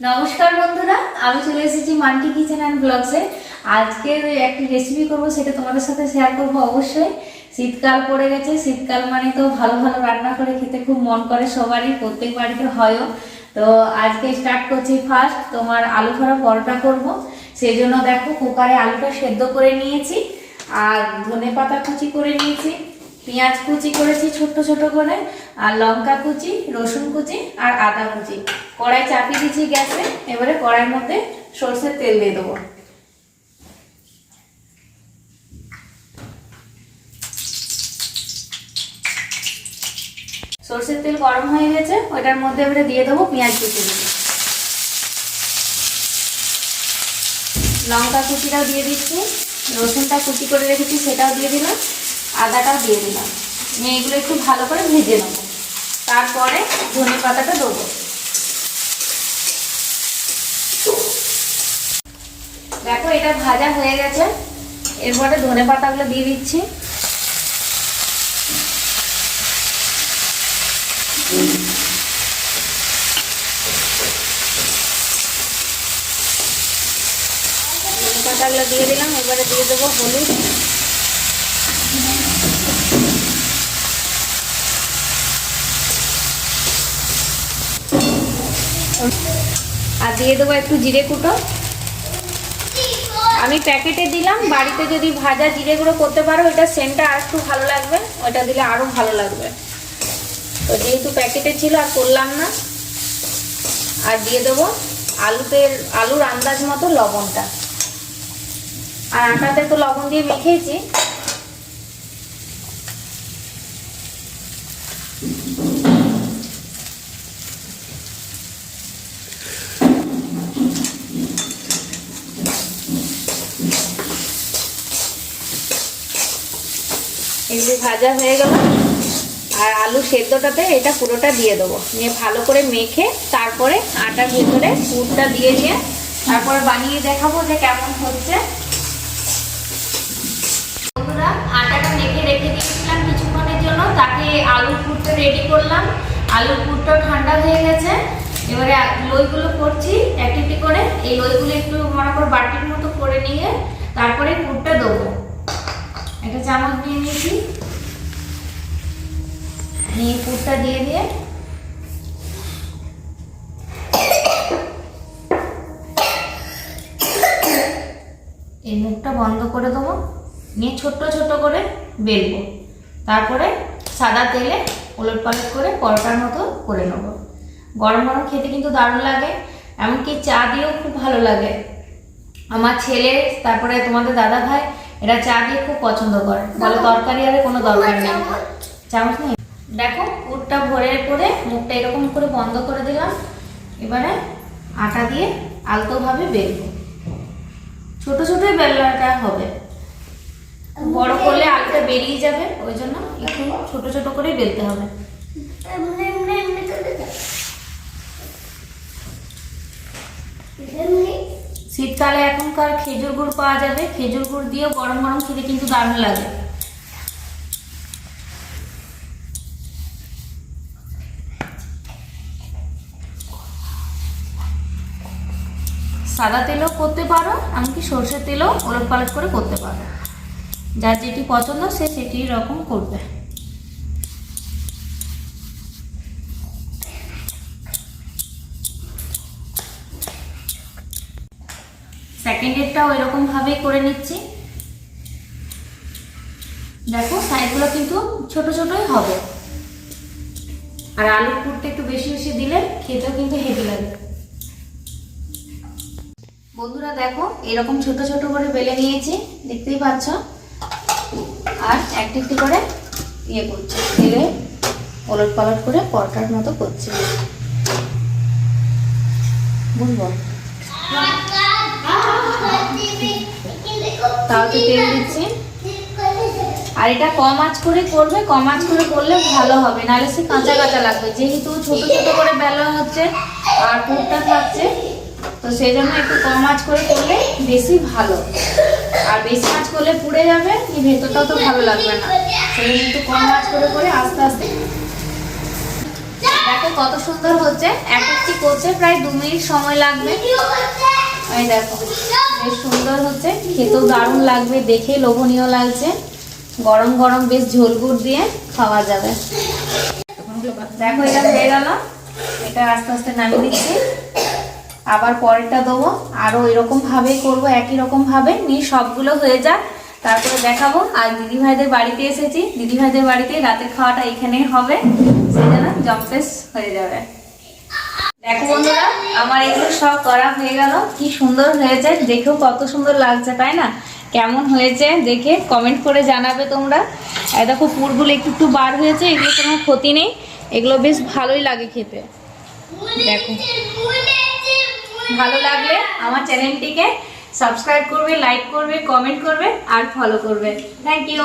নমস্কার বন্ধুরা, আমি চলে এসেছি মান্টি কিচেন অ্যান্ড ব্লগসে আজকে একটি রেসিপি করব, সেটা তোমাদের সাথে শেয়ার করব অবশ্যই। শীতকাল পড়ে গেছে, শীতকাল মানে তো ভালো ভালো রান্না করে খেতে খুব মন করে সবারই, প্রত্যেক বাড়িতে হয়ও। তো আজকে স্টার্ট করছি ফার্স্ট তোমার আলু ভরা পরোটা করব। সেই জন্য দেখো কুকারে আলুটা সেদ্ধ করে নিয়েছি, আর ধনে পাতা কুচি করে নিয়েছি, পেঁয়াজ কুচি করেছি ছোট্ট ছোট করে। আর লঙ্কা কুচি, রসুন কুচি আর আদা কুচি। কড়াই চাপিয়ে দিচ্ছি গ্যাসে, এবারে কড়াইয়ের মধ্যে সর্ষের তেল দিয়ে দেবো। সর্ষের তেল গরম হয়ে গেছে, ওইটার মধ্যে এবারে দিয়ে দেবো পেঁয়াজ কুচি। লঙ্কা কুচিটাও দিয়ে দিচ্ছি, রসুনটা কুচি করে রেখেছি সেটাও দিয়ে দিলাম, আদাটাও দিয়ে দিলাম। নিয়ে এগুলো একটু ভালো করে ভেজে নেব। তারপরে ধনে পাতাটা দেবো। দেখো, এটা ভাজা হয়ে গেছে। এরপরে ধনে পাতাগুলো দিয়ে দিচ্ছি। পাতাগুলো দিয়ে দিলাম, এবারে দিয়ে দেবো হলুদ। আর দিয়ে দেবো একটু জিরে কুটো। আমি প্যাকেটে দিলাম, বাড়িতে যদি ভাজা জিরে গুঁড়ো করতে পারো এটা সেন্টটা আর একটু ভালো লাগবে ওটা দিলে আরও ভালো লাগবে। তো যেহেতু প্যাকেটে ছিল আর করলাম না, আর দিয়ে দেবো আলুতে আলুর আন্দাজ মতো লবণটা। আর আটাতে তো লবণ দিয়ে মেখেছি এগুলি ভাজা হয়ে গেল। আর আলু সেদ্ধটাতে এটা পুরোটা দিয়ে দেবো। নিয়ে ভালো করে মেখে তারপরে আটার ভেতরে পুরটা দিয়ে নিয়ে তারপরে বানিয়ে দেখাবো যে কেমন হচ্ছে। বন্ধুরা, আটাটা মেখে রেখে দিয়েছিলাম কিছুক্ষণের জন্য। তাকে আলুর পুরটা রেডি করলাম। আলুর পুরটা ঠান্ডা হয়ে গেছে। এবারে লইগুলো করছি। একটি করে। এই লইগুলো একটু মনে করো বাটির মতো করে নিয়ে একটা চামচ দিয়ে নিয়েছি। নিয়ে পুরটা দিয়ে দিয়ে এই মুখটা বন্ধ করে দেবো। নিয়ে ছোট্ট ছোট করে বেলবো। তারপরে সাদা তেলে ওলট পালট করে পরোটার মতো করে নেব। গরম গরম খেতে কিন্তু দারুণ লাগে, এমনকি চা দিয়েও খুব ভালো লাগে। আমার ছেলে, তারপরে তোমাদের দাদা ভাই এরা চা দিয়ে খুব পছন্দ করে। বলে তরকারি আর কোনো দরকার নেই। চামচ নেই দেখো পুরটা ভরে করে মুখটা এরকম করে বন্ধ করে দিলাম। এবারে আটা দিয়ে আলতোভাবে বেলবো। ছোট ছোটই বেলাটা হবে। বড় করলে আলুটা বেরিয়ে যাবে ওই জন্য একটু ছোট ছোট করে বেলতে হবে। শীতকালে এখনকার খেজুর গুড় পাওয়া যাবে। খেজুর গুড় দিয়েও গরম গরম খেতে কিন্তু দারুণ লাগে। সাদা তেলও করতে পারো, এমনকি সর্ষের তেলও ওলট পালট করে করতে পারো। যার যেটি পছন্দ সে সেটি রকম করবে। সেকেন্ডেরটাও এরকম ভাবেই করে নিচ্ছি। দেখো সাইজগুলো কিন্তু ছোট ছোটই হবে। আর আলুর পুরটা একটু বেশি বেশি দিলে খেতেও কিন্তু হেভি লাগে। বন্ধুরা দেখো, এরকম ছোট ছোট করে বেলে নিয়েছি, দেখতেই পাচ্ছ? আর একটি একটি করে ইয়ে করছি, তেলে ওলট পালট করে পরোটার মতো করছি। বুঝব? তাওতে তেল দিচ্ছি। আর এটা কম আঁচ করে করবে কম আঁচ করে করলে ভালো হবে, নাহলে সে কাঁচা কাঁচা লাগবে। যেহেতু ছোট ছোট করে বেলা হচ্ছে আর পুরটা থাকছে, তো সেই জন্য একটু কম আঁচ করে করলে বেশি ভালো। আর বেশি আঁচ করলে পুড়ে যাবে কি ভেতরটাও তো ভালো লাগবে না। সেই জন্য একটু কম আঁচ করে করে আস্তে আস্তে। দেখো কত সুন্দর হচ্ছে। এক একটি করতে প্রায় দু মিনিট সময় লাগবে। এই দেখো, বেশ সুন্দর হচ্ছে। খেতেও দারুণ লাগবে, দেখে লোভনীয় লাগছে। গরম গরম বেশ ঝোল গুড় দিয়ে খাওয়া যাবে। দেখো, এটা হয়ে গেল এটা আস্তে আস্তে নামিয়ে দিচ্ছি আবার পরেরটা দেবো। আরও এরকম ভাবে করব, একই রকম ভাবে। নিয়ে সবগুলো হয়ে যাক। তারপরে দেখাবো। আর দিদিভাইদের বাড়িতে এসেছি। দিদিভাইদের বাড়িতে রাতের খাওয়াটা এখানেই হবে। জন্য জম্পেস হয়ে যাবে। দেখো বন্ধুরা, আমার এগুলো সব করা হয়ে গেল। কি সুন্দর হয়েছে, দেখেও কত সুন্দর লাগছে, তাই না? কেমন হয়েছে, দেখে কমেন্ট করে জানাবে তোমরা। দেখো, পুরগুলো একটু একটু বার হয়েছে, এগুলো কোনো ক্ষতি নেই। এগুলো বেশ ভালোই লাগে খেতে। দেখো। ভালো লাগলে আমার চ্যানেলটিকে সাবস্ক্রাইব করবে লাইক করবে কমেন্ট করবে, আর ফলো করবে। Thank you